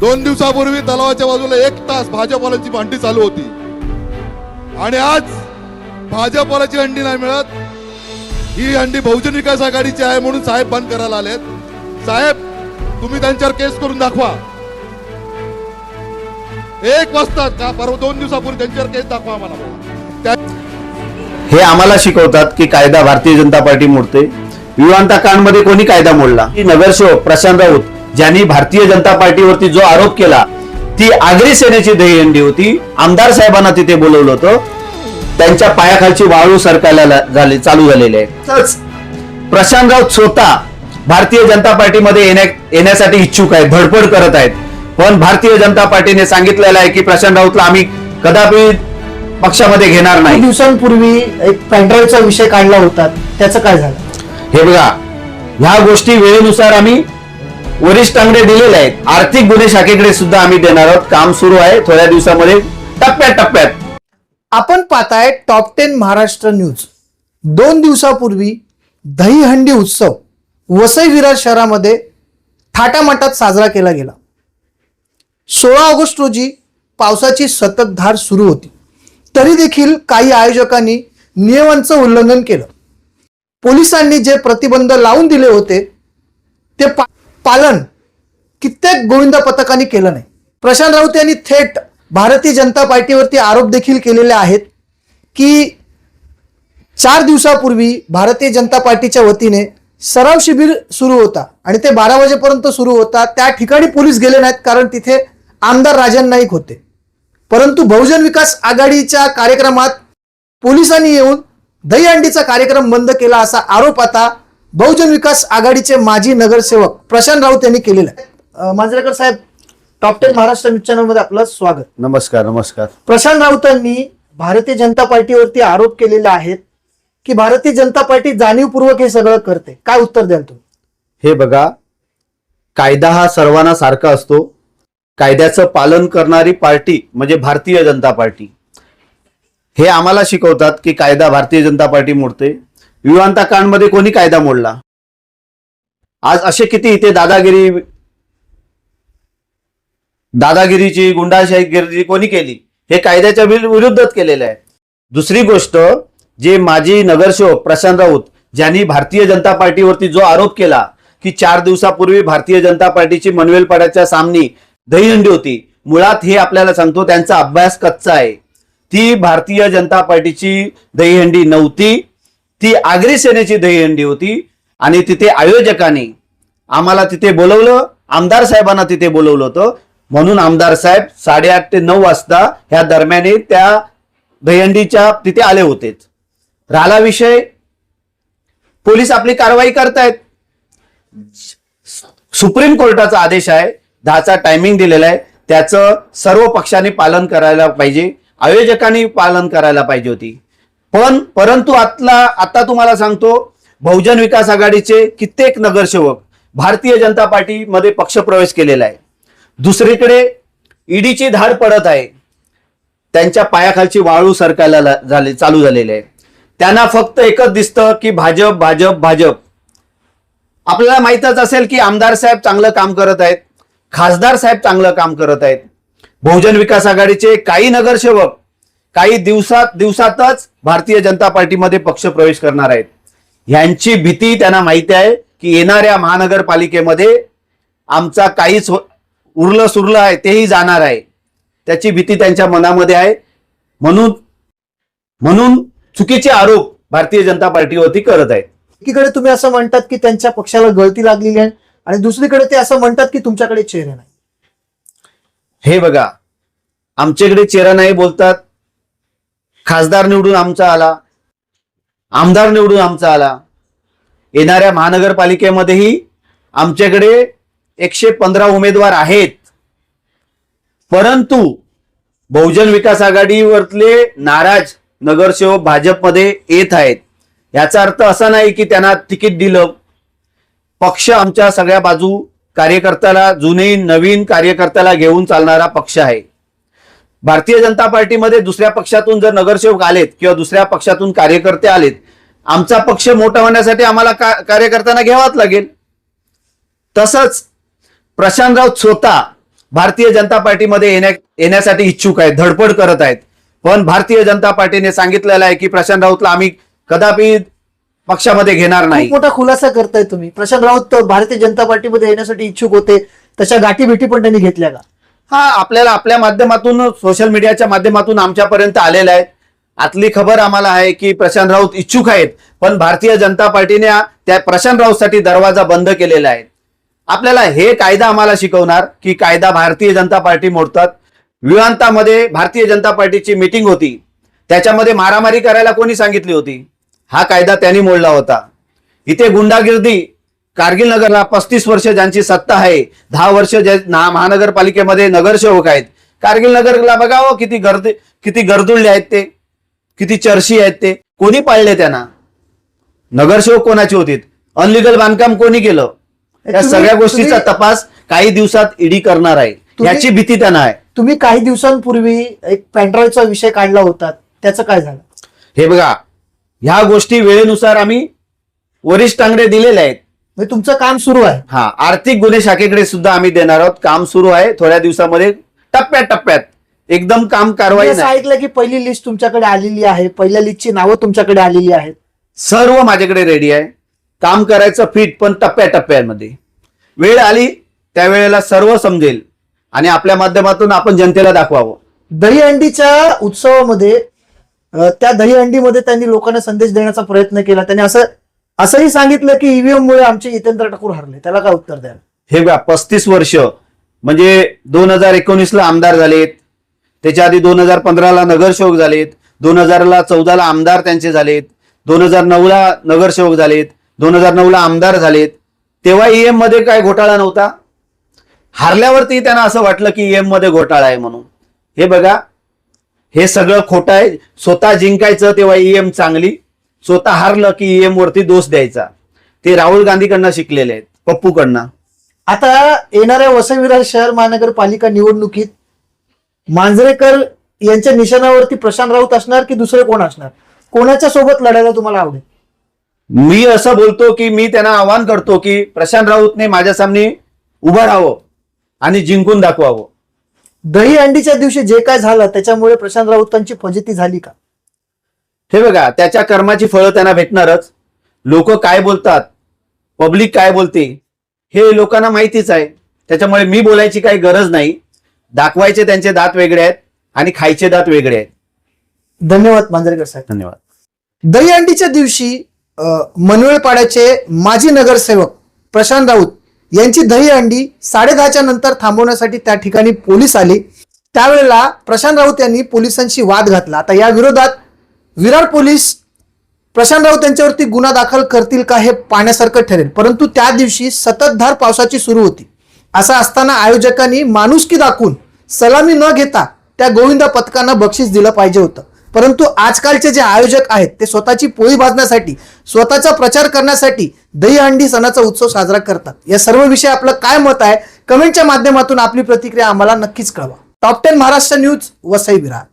दोन दिवसापूर्वी तलावाच्या बाजूला एक तास भाजपवाल्यांची भांडी चालू होती. आणि आज भाजपवाल्याची हंडी नाही मिळत. ही हंडी बहुजन विकास आघाडीची आहे म्हणून साहेब बंद करायला आलेत. साहेब तुम्ही त्यांच्यावर केस करून दाखवा. एक वाजता का परवा दोन दिवसापूर्वी त्यांच्यावर केस दाखवा आम्हाला हे आम्हाला शिकवतात की कायदा भारतीय जनता पार्टी मोडते. विवांता कांडमध्ये कोणी कायदा मोडला? नगरसेवक प्रशांत राऊत ज्यांनी भारतीय जनता पार्टीवरती जो आरोप केला ती आगरी सेनेची दहीहंडी होती. आमदार साहेबांना तिथे बोलवलं होतं. त्यांच्या पायाखालची वाळू सरकायला झाली चालू झालेली आहे. तसंच प्रशांत राऊत स्वतः भारतीय जनता पार्टीमध्ये येण्या येण्यासाठी इच्छुक आहेत धडपड करत आहेत. पण भारतीय जनता पार्टीने सांगितलेलं आहे की प्रशांत राऊतला आम्ही कदापि पक्षामध्ये घेणार नाही. दिवसांपूर्वी एक पेनड्राईव्हचा विषय काढला होता. त्याचं काय झालं? हे बघा ह्या गोष्टी वेळेनुसार आम्ही वरिष्ठांकडे दिलेले आहेत. आर्थिक गुन्हे शाखेकडे सुद्धा आम्ही देणार आहोत. काम सुरू आहे. थोड्या दिवसामध्ये टप्प्यात टप्प्यात. आपण पाहताय टॉप टेन महाराष्ट्र न्यूज दोन दिवसापूर्वी दहीहंडी उत्सव वसई विरार शहरामध्ये थाटामाटात साजरा केला गेला. सोळा ऑगस्ट रोजी पावसाची सततधार सुरू होती. तरी देखील काही आयोजकांनी नियमांचं उल्लंघन केलं. पोलिसांनी जे प्रतिबंध लावून दिले होते ते पा- पालन कित्येक गोविंद पथकांनी केलं नाही. प्रशांत राऊत यांनी थेट भारतीय जनता पार्टीवरती आरोप देखील केलेले आहेत की चार दिवसापूर्वी भारतीय जनता पार्टीच्या वतीने सराव शिबिर सुरू होता आणि ते बारा वाजेपर्यंत सुरू होता. त्या ठिकाणी पोलीस गेले नाहीत कारण तिथे आमदार राजन नाईक होते. परंतु बहुजन विकास आघाडीच्या कार्यक्रमात पोलिसांनी येऊन दहीहंडीचा कार्यक्रम बंद केला असा आरोप आता बहुजन विकास आघाडीचे माजी नगरसेवक प्रशांत राऊत यांनी केलेला आहे. मांजरेकर साहेब टॉप टेन महाराष्ट्र न्यूज चॅनलमध्ये आपलं स्वागत. नमस्कार नमस्कार. प्रशांत राऊतांनी भारतीय जनता पार्टीवरती आरोप केलेले आहेत की भारतीय जनता पार्टी जाणीवपूर्वक हे सगळं करते. काय उत्तर द्याल तुम्ही? हे बघा कायदा हा सर्वांना सारखा असतो. कायद्याचं पालन करणारी पार्टी म्हणजे भारतीय जनता पार्टी. हे आम्हाला शिकवतात की कायदा भारतीय जनता पार्टी मोडते. विवांता कांडमध्ये कोणी कायदा मोडला? आज असे किती इथे दादागिरी दादागिरीची गुंडाशाहीगिरी कोणी केली? हे कायद्याच्या विरुद्धच केलेलं आहे. दुसरी गोष्ट जे माजी नगरसेवक प्रशांत राऊत ज्यांनी भारतीय जनता पार्टीवरती जो आरोप केला की चार दिवसापूर्वी भारतीय जनता पार्टीची मनवेलपाड्याच्या सामनी दहीहंडी होती मुळात हे आपल्याला सांगतो त्यांचा अभ्यास कच्चा आहे. ती भारतीय जनता पार्टीची दहीहंडी नव्हती ती आगरी सेनेची दहीहंडी होती आणि तिथे आयोजकांनी आम्हाला तिथे बोलवलं आमदार साहेबांना तिथे बोलवलं होतं. म्हणून आमदार साहेब साडेआठ ते नऊ वाजता ह्या दरम्याने त्या दहीहंडीच्या तिथे आले होते. राहिला विषय. पोलीस आपली कारवाई करतायत. सुप्रीम कोर्टाचा आदेश आहे. दहाचा टायमिंग दिलेला आहे. त्याचं सर्व पक्षांनी पालन करायला पाहिजे. आयोजकांनी पालन करायला पाहिजे होती. पण परंतु आतला आता तुम्हाला सांगतो बहुजन विकास आघाडीचे कित्येक नगरसेवक भारतीय जनता पार्टीमध्ये पक्षप्रवेश केलेला आहे. दुसरीकडे ईडीची धाड पडत आहे. त्यांच्या पायाखालची वाळू सरकायला झाले चालू झालेली आहे. त्यांना फक्त एकच दिसतं की भाजप भाजप भाजप. आपल्याला माहीतच असेल की आमदार साहेब चांगलं काम करत आहेत खासदार साहेब चांगलं काम करत आहेत. बहुजन विकास आघाडीचे काही नगरसेवक काही दिवसात दिवसातच भारतीय जनता पार्टीमध्ये पक्ष प्रवेश करणार आहेत. ह्यांची भीती त्यांना माहिती आहे की येणाऱ्या महानगरपालिकेमध्ये आमचा काहीच हो- उरलं सुरलं आहे तेही जाणार आहे. त्याची भीती त्यांच्या मनामध्ये आहे. म्हणून म्हणून चुकीचे आरोप भारतीय जनता पार्टीवरती करत आहेत. एकीकडे तुम्ही असं म्हणतात की त्यांच्या पक्षाला गळती लागलेली आहे आणि दुसरीकडे ते असं म्हणतात की तुमच्याकडे चेहरे नाही. हे बघा आमच्याकडे चेहरा नाही बोलतात. खासदार निवडून आमचा आला आमदार निवडून आमचा आला. येणाऱ्या महानगरपालिकेमध्येही आमच्याकडे एकशे पंधरा उमेदवार आहेत. परंतु बहुजन विकास आघाडीवरले नाराज नगरसेवक भाजपमध्ये येत आहेत. याचा अर्थ असा नाही की त्यांना तिकीट दिलं. पक्ष आमच्या सगळ्या बाजू कार्यकर्त्याला जुने नवीन कार्यकर्त्याला घेऊन चालणारा पक्ष आहे. भारतीय जनता पार्टीमध्ये दुसऱ्या पक्षातून जर नगरसेवक आलेत किंवा दुसऱ्या पक्षातून कार्यकर्ते आलेत आमचा पक्ष मोठा होण्यासाठी आम्हाला का- कार्यकर्त्यांना घ्यावाच लागेल. तसंच प्रशांत राऊत स्वतः भारतीय जनता पार्टीमध्ये येण्या येण्यासाठी इच्छुक आहेत धडपड करत आहेत. पण भारतीय जनता पार्टीने सांगितलेलं आहे की प्रशांत राऊतला आम्ही कदापि पक्षामध्ये घेणार नाही. मोठा खुलासा करताय तुम्ही. प्रशांत राऊत भारतीय जनता पार्टीमध्ये येण्यासाठी इच्छुक होते. तशा गाठी भेटी पण त्यांनी घेतल्या का? हा आपल्याला आपल्या माध्यमातून सोशल मीडियाच्या माध्यमातून आमच्यापर्यंत आलेला आहे. आतली खबर आम्हाला आहे की प्रशांत राऊत इच्छुक आहेत पण भारतीय जनता पार्टीने त्या प्रशांत राऊतसाठी दरवाजा बंद केलेला आहे. आपल्याला हे कायदा आम्हाला शिकवणार की कायदा भारतीय जनता पार्टी मोडतात. विवांतामध्ये भारतीय जनता पार्टीची मिटिंग होती. त्याच्यामध्ये मारामारी करायला कोणी सांगितली होती? हा कायदा त्यांनी मोडला होता. इथे गुंडागिर्दी कारगिल नगरला पस्तीस वर्ष ज्यांची सत्ता आहे दहा वर्ष जे महानगरपालिकेमध्ये नगरसेवक आहेत. कारगिल नगरला बघावं किती गर्दी किती गर्दुळले आहेत ते. किती चर्शी आहेत ते. कोणी पाळले त्यांना? नगरसेवक कोणाचे होते? अनलिगल बांधकाम कोणी केलं? या सगळ्या गोष्टीचा तपास काही दिवसात ईडी करणार आहे. याची भीती त्यांना आहे. तुम्ही काही दिवसांपूर्वी एक पॅन्ड्राईव्हचा विषय काढला होता. त्याचं काय झालं? हे बघा ह्या गोष्टी वेळेनुसार आम्ही वरिष्ठांकडे दिलेल्या आहेत. म्हणजे तुमचं काम सुरू आहे. हा आर्थिक गुन्हे शाखेकडे सुद्धा आम्ही देणार आहोत. काम सुरू आहे. थोड्या दिवसामध्ये टप्प्यात टप्प्यात. एकदम काम कारवाई असं नाही. ऐकलं की पहिली लिस्ट तुमच्याकडे आलेली आहे. पहिल्या लिस्टची नावं तुमच्याकडे आलेली आहेत. सर्व माझ्याकडे रेडी आहे. काम करायचं फिट पण टप्प्याटप्प्यामध्ये वेळ आली त्यावेळेला सर्व समजेल. आणि आपल्या माध्यमातून आपण जनतेला दाखवावं. दहीहंडीच्या उत्सवामध्ये अं, त्या दहीहंडीमध्ये त्यांनी लोकांना संदेश देण्याचा प्रयत्न केला. त्यांनी असं असंही सांगितलं की ईव्हीएम मुळे आमचे जितेंद्र ठाकूर हरले. त्याला काय उत्तर द्याल? हे बघा पस्तीस वर्ष म्हणजे दोन हजार एकोणीसला आमदार झालेत. त्याच्या आधी दोन हजार पंधराला नगरसेवक झालेत. दोन हजारला चौदाला आमदार त्यांचे झालेत. दोन हजार नऊला नगरसेवक झालेत. दोन हजार नऊला आमदार झालेत. तेव्हा ईएममध्ये काय घोटाळा नव्हता? हारल्यावरती त्यांना असं वाटलं की ईएममध्ये घोटाळा आहे म्हणून. हे बघा हे सगळं खोटं आहे. स्वतः जिंकायचं तेव्हा ईएम चांगली. स्वतः हारलं की ईएम वरती दोष द्यायचा. ते राहुल गांधीकडनं शिकलेले आहेत पप्पूकडनं. आता येणाऱ्या वसई विरार शहर महानगरपालिका निवडणुकीत मांजरेकर यांच्या निशाणावरती प्रशांत राऊत असणार की दुसरे कोण असणार? कोणाच्या सोबत लढायला तुम्हाला आवडेल? मी असं बोलतो की मी त्यांना आवाहन करतो की प्रशांत राऊतने माझ्या सामने उभं राहावं आणि जिंकून दाखवावं. दहीहंडीच्या दिवशी जे काय झालं त्याच्यामुळे प्रशांत राऊतांची फजिती झाली का? हे बघा त्याच्या कर्माची फळं त्यांना भेटणारच. लोक काय बोलतात? पब्लिक काय बोलते? हे लोकांना माहितीच आहे. त्याच्यामुळे मी बोलायची काही गरज नाही. दाखवायचे त्यांचे दात वेगळे आहेत आणि खायचे दात वेगळे आहेत. धन्यवाद मांजरेकर साहेब. धन्यवाद. दहीहंडीच्या दिवशी अ, मनवेळपाड्याचे माजी नगरसेवक प्रशांत राऊत यांची दहीहंडी साडेदहाच्या नंतर थांबवण्यासाठी त्या ठिकाणी पोलीस आले. त्यावेळेला प्रशांत राऊत यांनी पोलिसांशी वाद घातला. आता या विरोधात विरार पोलीस प्रशांत राऊत यांच्यावरती गुन्हा दाखल करतील का हे पाहण्यासारखं ठरेल. परंतु त्या दिवशी सततधार पावसाची सुरू होती. असं असताना आयोजकांनी माणुसकी दाखवून सलामी न घेता त्या गोविंदा पथकांना बक्षीस दिलं पाहिजे होतं. परंतु आजकालचे जे आयोजक आहेत ते स्वतःची पोळी भाजण्यासाठी स्वतःचा प्रचार करण्यासाठी दहीहंडी सणाचा उत्सव साजरा करतात. या सर्व विषय आपलं काय मत आहे कमेंटच्या माध्यमातून आपली प्रतिक्रिया आम्हाला नक्कीच कळवा. Top ten Maharashtra news Vasai Virar.